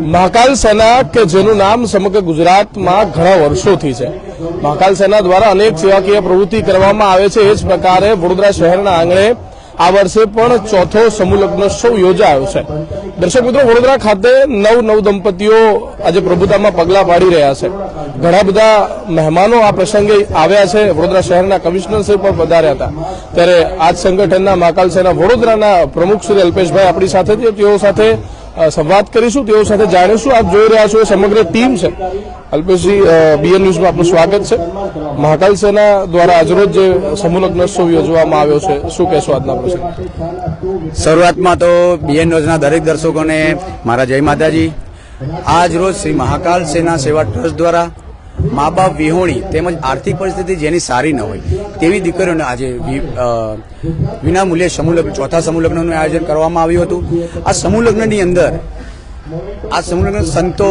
મહાકાલ સેના કે જેનું નામ સમગ્ર ગુજરાતમાં ઘણા વર્ષોથી છે. મહાકાલ સેના દ્વારા અનેક સેવાકીય પ્રવૃત્તિ કરવામાં આવે છે. એ જ પ્રકારે વડોદરા શહેરના આંગણે આ વર્ષે પણ ચોથો સમૂહ લગ્નોત્સવ યોજાયો છે. દર્શક મિત્રો, વડોદરા ખાતે નવ નવ દંપતીઓ આજે પ્રભુતામાં પગલાં પાડી રહ્યા છે. ઘણા બધા મહેમાનો આ પ્રસંગે આવ્યા છે. વડોદરા શહેરના કમિશનર પણ પધાર્યા હતા. ત્યારે આજ સંગઠનના મહાકાલ સેના વડોદરાના પ્રમુખ શ્રી અલ્પેશભાઈ આપણી સાથે તેઓ સાથે સંવાદ કરીશું, તેઓ સાથે જાણીશું. આપ જોઈ રહ્યા છો એ સમગ્ર ટીમ છે. અલ્પેશજી બીએન ન્યૂઝમાં આપનું સ્વાગત છે. મહાકાલ સેના દ્વારા આજરોજ જે સમૂહ લગ્નોત્સવ યોજવામાં આવ્યો છે, શું કહેશો આજના પ્રસંગે? શરૂઆતમાં તો બીએન ન્યૂઝના દરેક દર્શકોને મારા જય માતાજી. આજ રોજ શ્રી મહાકાલ સેના સેવા ટ્રસ્ટ દ્વારા મા બાપ વિહોણી તેમજ આર્થિક પરિસ્થિતિ જેની સારી ન હોય, તેવી દીકરીઓને આજે વિનામૂલ્યે સમૂહ ચોથા સમૂહ લગ્નનું આયોજન કરવામાં આવ્યું હતું. આ સમૂહ લગ્નની અંદર, આ સમૂહ લગ્ન સંતો,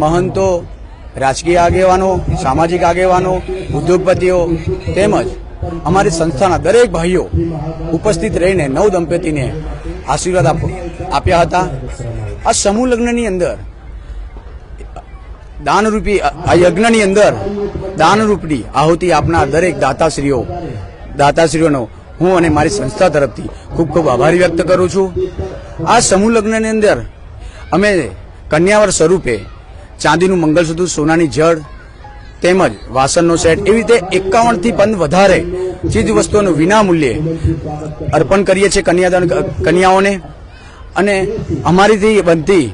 મહંતો, રાજકીય આગેવાનો, સામાજિક આગેવાનો, ઉદ્યોગપતિઓ તેમજ અમારી સંસ્થાના દરેક ભાઈઓ ઉપસ્થિત રહીને નવ દંપતીને આશીર્વાદ આપ્યા હતા. આ સમૂહ લગ્નની અંદર દાનરૂપી આ યજ્ઞની અંદર દાનરૂપની આહુતિ આપનાર દરેક દાતાશ્રીઓ, દાતાશ્રીઓનો હું અને મારી સંસ્થા તરફથી ખૂબ ખૂબ આભાર વ્યક્ત કરું છું. આ સમૂહ લગ્નની અંદર અમે કન્યાવર સ્વરૂપે ચાંદીનું મંગળસૂત્ર, સોનાની જળ તેમજ વાસણનો સેટ એવી રીતે એકાવનથી પણ વધારે ચીજ વસ્તુઓનું વિના મૂલ્યે અર્પણ કરીએ છીએ કન્યાદાન કન્યાઓને. અને અમારીથી બનતી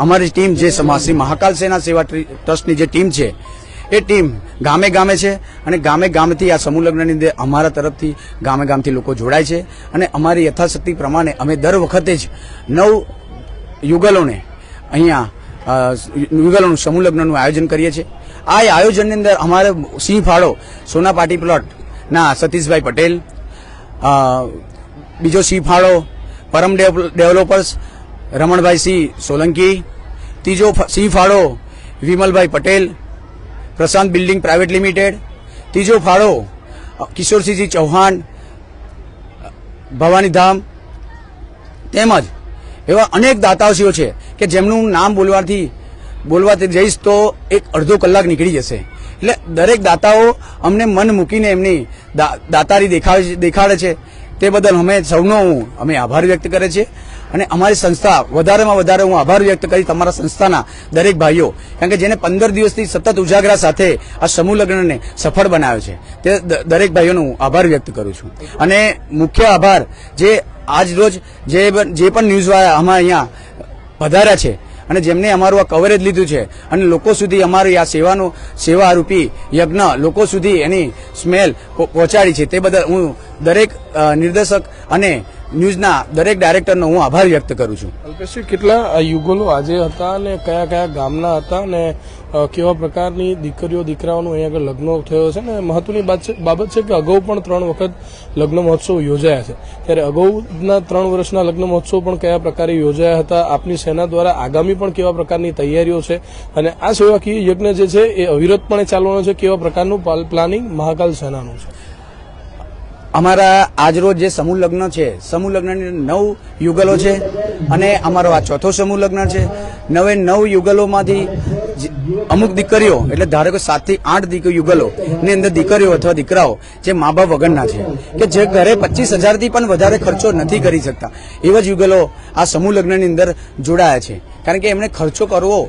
અમારી ટીમ જે સમા- શ્રી મહાકાલ સેના સેવા ટ્રસ્ટની જે ટીમ છે, એ ટીમ ગામે ગામે છે અને ગામે ગામથી આ સમૂહ લગ્નની અંદર અમારા તરફથી ગામે ગામથી લોકો જોડાય છે અને અમારી યથાશક્તિ પ્રમાણે અમે દર વખતે જ નવ યુગલોને અહીંયા યુગલોનું સમૂહ લગ્નનું આયોજન કરીએ છીએ. આ આયોજનની અંદર અમારે સિંહ ફાળો, સોના પ્લોટના સતીશભાઈ પટેલ બીજો સિંહ ફાળો, પરમ ડેવ- ડેવલપર્સ રમણભાઈ સિંહ સોલંકી, ત્રીજો સિંહ ફાળો Vimalbhai Patel, Prashant building private limited, ત્રીજો ફાળો કિશોરસિંહજી ચૌહાણ, ભવાની ધામ, તેમજ એવા અનેક દાતાઓશીઓ છે કે જેમનું નામ બોલવાથી બોલવાથી જઈશ તો એક અડધો કલાક નીકળી જશે. એટલે દરેક દાતાઓ અમને મન મૂકીને એમની દાતારી દેખાડે છે. તે બદલ અમે સૌનો હું, અમે આભાર વ્યક્ત કરે છે. અને અમારી સંસ્થા, વધારેમાં વધારે હું આભાર વ્યક્ત કરી તમારા સંસ્થાના દરેક ભાઈઓ. કારણ કે જેને પંદર દિવસથી સતત ઉજાગરા સાથે આ સમૂહ લગ્નને સફળ બનાવ્યો છે, તે દરેક ભાઈઓનો હું આભાર વ્યક્ત કરું છું. અને મુખ્ય આભાર, જે આજ રોજ જે જે પણ ન્યૂઝ વાળા અમારા અહીંયા વધાર્યા છે અને જેમને અમારું આ કવરેજ લીધું છે. અને લોકો સુધી અમારી આ સેવાનો, સેવારૂપી યજ્ઞ, લોકો સુધી એની સ્મેલ પહોંચાડી છે. તે બદલ હું દરેક નિર્દેશક અને ન્યૂઝના દરેક ડાયરેક્ટરનો હું આભાર વ્યક્ત કરું છું. અલ્પેશજી કેટલા યુગલો આજે હતા અને કયા કયા ગામના હતા અને કેવા પ્રકારની દીકરીઓ, દીકરાઓનું અહીંયા આગળ લગ્ન થયો છે ને મહત્વની બાબત છે કે અગાઉ પણ ત્રણ વખત લગ્ન મહોત્સવ યોજાયા છે. ત્યારે અગાઉના ત્રણ વર્ષના લગ્ન મહોત્સવ પણ કયા પ્રકારે યોજાયા હતા? આપની સેના દ્વારા આગામી પણ કેવા પ્રકારની તૈયારીઓ છે? અને આ સેવાકીય યજ્ઞ જે છે એ અવિરતપણે ચાલવાનો છે? કેવા પ્રકારનું પ્લાનિંગ મહાકાલ સેનાનું છે? અમારા આજરોજ જે સમૂહ લગ્ન છે, સમૂહ લગ્નની નવ યુગલો છે અને અમારો આ ચોથો સમૂહ લગ્ન છે. નવે નવ યુગલોમાંથી અમુક દીકરીઓ, એટલે ધારો કે સાતથી આઠ દીકરી યુગલો, ની અંદર દીકરીઓ અથવા દીકરાઓ, જે મા બાપ વગરના છે, કે જે ઘરે પચીસ હજારથી પણ વધારે ખર્ચો નથી કરી શકતા. એવા જ યુગલો આ સમૂહ લગ્નની અંદર જોડાયા છે. કારણ કે એમણે ખર્ચો કરવો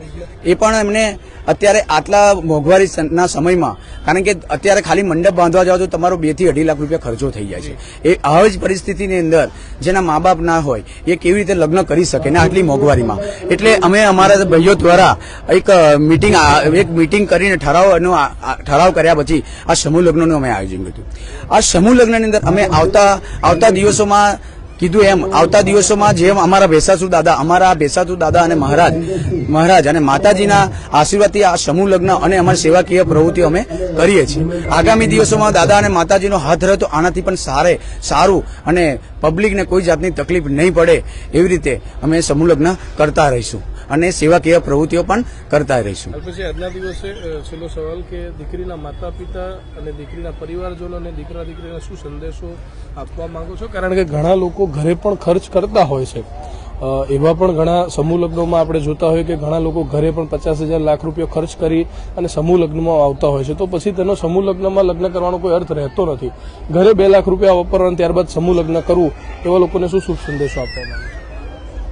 એ પણ એમને અત્યારે આટલા મોંઘવારીના સમયમાં. કારણ કે અત્યારે ખાલી મંડપ બાંધવા જાઓ તો તમારો બેથી અઢી લાખ રૂપિયા ખર્ચો થઈ જાય છે. એ આવી જ પરિસ્થિતિની અંદર જેના મા બાપ ના હોય, એ કેવી રીતે લગ્ન કરી શકે ને આટલી મોંઘવારીમાં? એટલે અમે અમારા ભાઈઓ દ્વારા એક મિટિંગ એક મિટિંગ કરીને ઠરાવનો ઠરાવ કર્યા પછી આ સમૂહ લગ્નનું અમે આયોજન કર્યું. આ સમૂહ લગ્નની અંદર અમે આવતા આવતા દિવસોમાં કીધું એમ. આવતા દિવસોમાં જેમ અમારા ભેસાસુ દાદા, અમારા ભેસાસુ દાદા અને મહારાજ મહારાજ અને માતાજીના આશીર્વાદથી આ સમૂહ લગ્ન અને અમારી સેવાકીય પ્રવૃત્તિઓ અમે કરીએ છીએ. આગામી દિવસોમાં દાદા અને માતાજીનો હાથ રહે તો આનાથી પણ સારે સારું અને પબ્લિકને કોઈ જાતની તકલીફ નહીં પડે એવી રીતે અમે સમૂહ લગ્ન કરતા રહીશું. અને સેવાકીય પ્રવૃત્તિઓ પણ કરતા રહીશું. આજના દિવસે છેલ્લો સવાલ કે દીકરીના માતા પિતા અને દીકરીના પરિવારજનો અને દીકરા દીકરીને શું સંદેશો આપવા માંગો છો? કારણ કે ઘણા લોકો ઘરે પણ ખર્ચ કરતા હોય છે. એવા પણ ઘણા સમૂહ લગ્નોમાં આપણે જોતા હોઈએ કે ઘણા લોકો ઘરે પણ પચાસ હજાર લાખ રૂપિયા ખર્ચ કરી અને સમૂહ લગ્નમાં આવતા હોય છે. તો પછી તેનો સમૂહ લગ્નમાં લગ્ન કરવાનો કોઈ અર્થ રહેતો નથી. ઘરે બે લાખ રૂપિયા વાપરવા અને ત્યારબાદ સમૂહ લગ્ન કરવું, એવા લોકોને શું શુભ સંદેશો આપવા માંગે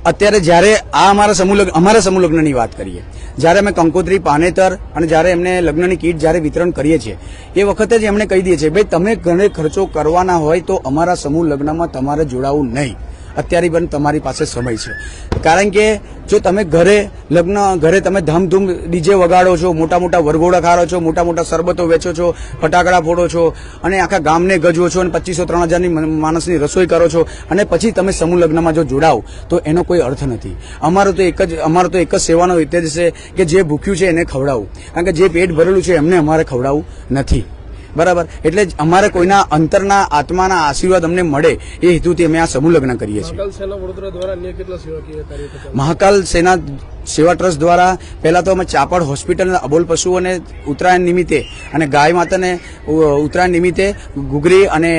અત્યારે જ્યારે આ અમારા સમૂહ અમારા સમૂહ લગ્નની વાત કરીએ, જ્યારે અમે કંકોત્રી, પાનેતર અને જ્યારે એમને લગ્નની કીટ જ્યારે વિતરણ કરીએ છીએ, એ વખતે જ એમણે કહી દઈએ છીએ, ભાઈ, તમે ઘણે ખર્ચો કરવાના હોય તો અમારા સમૂહ લગ્નમાં તમારે જોડાવું નહીં. અત્યારે પણ તમારી પાસે સમય છે. કારણ કે જો તમે ઘરે લગ્ન, ઘરે તમે ધામધૂમ ડીજે વગાડો છો મોટા મોટા વરઘોડા ખારો છો મોટા મોટા શરબતો વેચો છો, ફટાકડા ફોડો છો, અને આખા ગામને ગજવો છો, અને પચીસો, ત્રણ હજારની માણસની રસોઈ કરો છો, અને પછી તમે સમૂહ લગ્નમાં જો જોડાવ તો એનો કોઈ અર્થ નથી. અમારો તો એક જ, અમારો તો એક જ સેવાનો ઉદ્દેશ છે કે જે ભૂખ્યું છે એને ખવડાવવું કારણ કે જે પેટ ભરેલું છે એમને અમારે ખવડાવવું નથી. બરાબર? એટલે જ અમારે કોઈના અંતરના આત્માના આશીર્વાદ અમને મળે એ હેતુથી અમે આ સમૂહ લગ્ન કરીએ છીએ. મહાકાલ સેના સેવા ટ્રસ્ટ દ્વારા પહેલાં તો અમે ચાપડ હોસ્પિટલ અબોલ પશુઓને ઉત્તરાયણ નિમિત્તે અને ગાય માતાને ઉત્તરાયણ નિમિત્તે ઘૂઘરી અને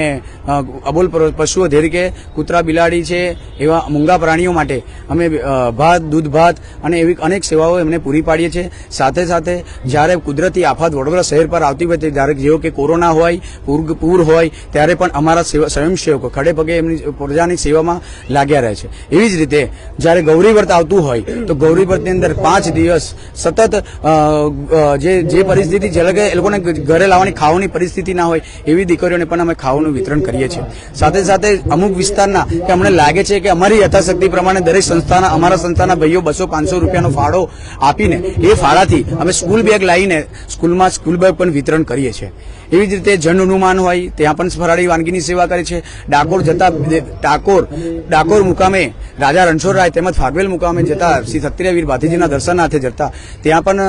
અબોલ પશુઓ ધેરીકે કૂતરા બિલાડી છે એવા મૂંગા પ્રાણીઓ માટે અમે ભાત દૂધ ભાત અને એવી અનેક સેવાઓ એમને પૂરી પાડીએ છીએ. સાથે સાથે જ્યારે કુદરતી આફત વડોદરા શહેર પર આવતી હોય ત્યારે જેવો કે કોરોના હોય, પૂર પૂર હોય, ત્યારે પણ અમારા સેવા- સ્વયંસેવકો ખડે પગે એમની પ્રજાની સેવામાં લાગ્યા રહે છે. એવી જ રીતે જ્યારે ગૌરી વ્રત આવતું હોય, તો ગૌરી વ્રતની અંદર પાંચ દિવસ સતત જે જે પરિસ્થિતિ જે કે એ લોકોને ઘરે લાવવાની ખાવાની પરિસ્થિતિ ના હોય, એવી દીકરીઓને પણ અમે ખાવાનું વિતરણ કરીએ છીએ. સાથે સાથે અમુક વિસ્તારના કે અમને લાગે છે કે અમારી યથાશક્તિ પ્રમાણે દરેક સંસ્થાના, અમારા સંસ્થાના ભાઈઓ બસો પાંચસો રૂપિયાનો ફાળો આપીને એ ફાળાથી અમે સ્કૂલ બેગ લાવીને સ્કૂલમાં સ્કૂલ બેગ પણ વિતરણ કરીએ છીએ. એવી જ રીતે જન હનુમાન હોય, ત્યાં પણ ફરાળી વાનગીની સેવા કરે છે. ડાકોર જતા ડાકોર ડાકોર મુકામે રાજા રણછોડરાય તેમજ ફાગવેલ મુકામે જતા શ્રી સત્યવીર વીર ભાતીજીના દર્શનાર્થે જતા ત્યાં પણ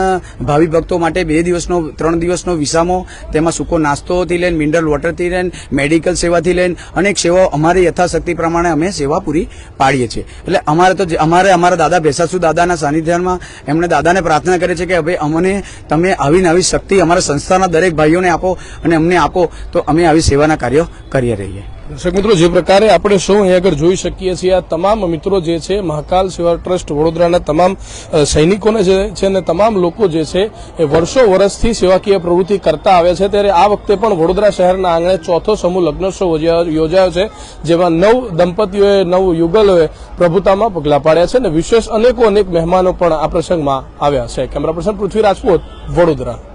ભાવિ ભક્તો માટે બે દિવસનો, ત્રણ દિવસનો વિસામો, તેમાં સૂકો નાસ્તોથી લઈને, મિનરલ વોટરથી લઈને, મેડિકલ સેવાથી લઈને, અનેક સેવાઓ અમારી યથાશક્તિ પ્રમાણે અમે સેવા પૂરી પાડીએ છીએ. એટલે અમારે તો અમારે અમારા દાદા ભેસાસુ દાદાના સાનિધ્યમાં એમણે દાદાને પ્રાર્થના કરી છે કે હવે અમને તમે આવી નવી શક્તિ અમારા સંસ્થાના દરેક ભાઈઓને આપો અને અમને આપો તો અમે આવી સેવાના કાર્યો કરીએ રહીએ. દર્શક મિત્રો, જે પ્રકારે આપણે સૌ અહીં આગળ જોઈ શકીએ છીએ, આ તમામ મિત્રો જે છે, મહાકાલ સેવા ટ્રસ્ટ વડોદરાના તમામ સૈનિકોને જે છે અને તમામ લોકો જે છે, એ વર્ષો વર્ષથી સેવાકીય પ્રવૃત્તિ કરતા આવ્યા છે. ત્યારે આ વખતે પણ વડોદરા શહેરના આંગણે ચોથો સમૂહ લગ્નોત્સવ યોજાયો છે, જેમાં નવ દંપતીઓએ નવ યુગલોએ પ્રભુતામાં પગલાં પાડ્યા છે અને વિશેષ અનેકો અનેક મહેમાનો પણ આ પ્રસંગમાં આવ્યા છે. Camera person Prithvi Rajput Vadodara.